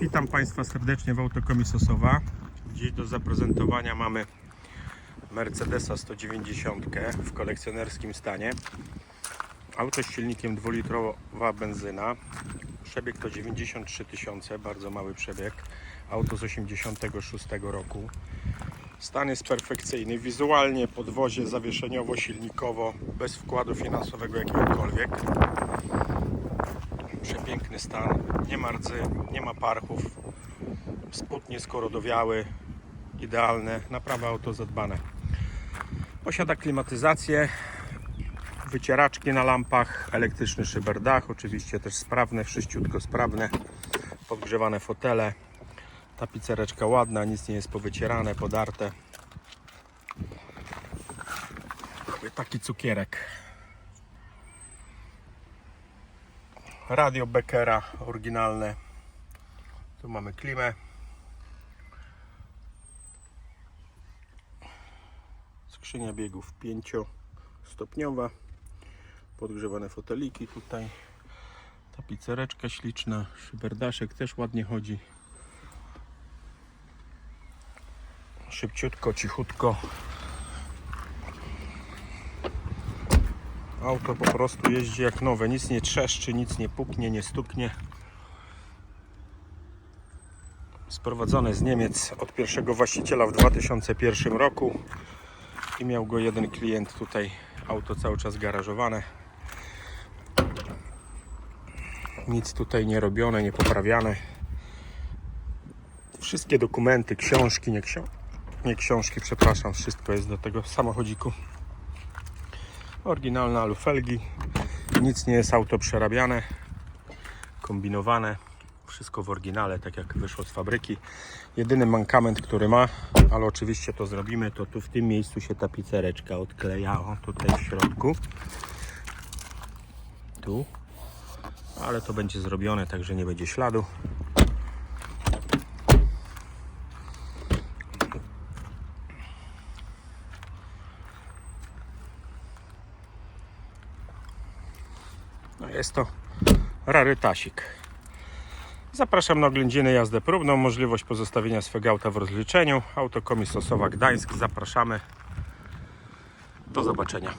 Witam Państwa serdecznie w Autokomii Sosowa. Dziś do zaprezentowania mamy Mercedesa 190 w kolekcjonerskim stanie. Auto z silnikiem 2-litrowa benzyna. Przebieg to 93 tysiące, bardzo mały przebieg. Auto z 86 roku. Stan jest perfekcyjny. Wizualnie podwozie zawieszeniowo-silnikowo, bez wkładu finansowego jakiegokolwiek. Przepiękny stan. Nie ma rdzy, nie ma parchów. Spód nieskorodowiały. Idealne. Naprawa auto zadbane. Posiada klimatyzację, wycieraczki na lampach, elektryczny szyberdach, oczywiście też sprawne, wszyściutko sprawne, podgrzewane fotele, tapicereczka ładna, nic nie jest powycierane, podarte. Taki cukierek. Radio Beckera oryginalne. Tu mamy klimę. Skrzynia biegów 5-stopniowa. Podgrzewane foteliki tutaj. Tapicereczka śliczna. Szyberdaszek też ładnie chodzi. Szybciutko, cichutko. Auto po prostu jeździ jak nowe. Nic nie trzeszczy, nic nie puknie, nie stuknie. Sprowadzone z Niemiec od pierwszego właściciela w 2001 roku i miał go jeden klient tutaj. Auto cały czas garażowane. Nic tutaj nie robione, nie poprawiane. Wszystkie dokumenty, książki, nie, nie książki, przepraszam, wszystko jest do tego samochodziku. Oryginalne alufelgi. Nic nie jest auto przerabiane, kombinowane. Wszystko w oryginale, tak jak wyszło z fabryki. Jedyny mankament, który ma, ale oczywiście to zrobimy, to tu w tym miejscu się tapicereczka odkleja, o tutaj w środku. Tu. Ale to będzie zrobione, także nie będzie śladu. No jest to rarytasik. Zapraszam na oględziny jazdę próbną, możliwość pozostawienia swego auta w rozliczeniu. Autokomis Sosowa Gdańsk, zapraszamy. Do zobaczenia.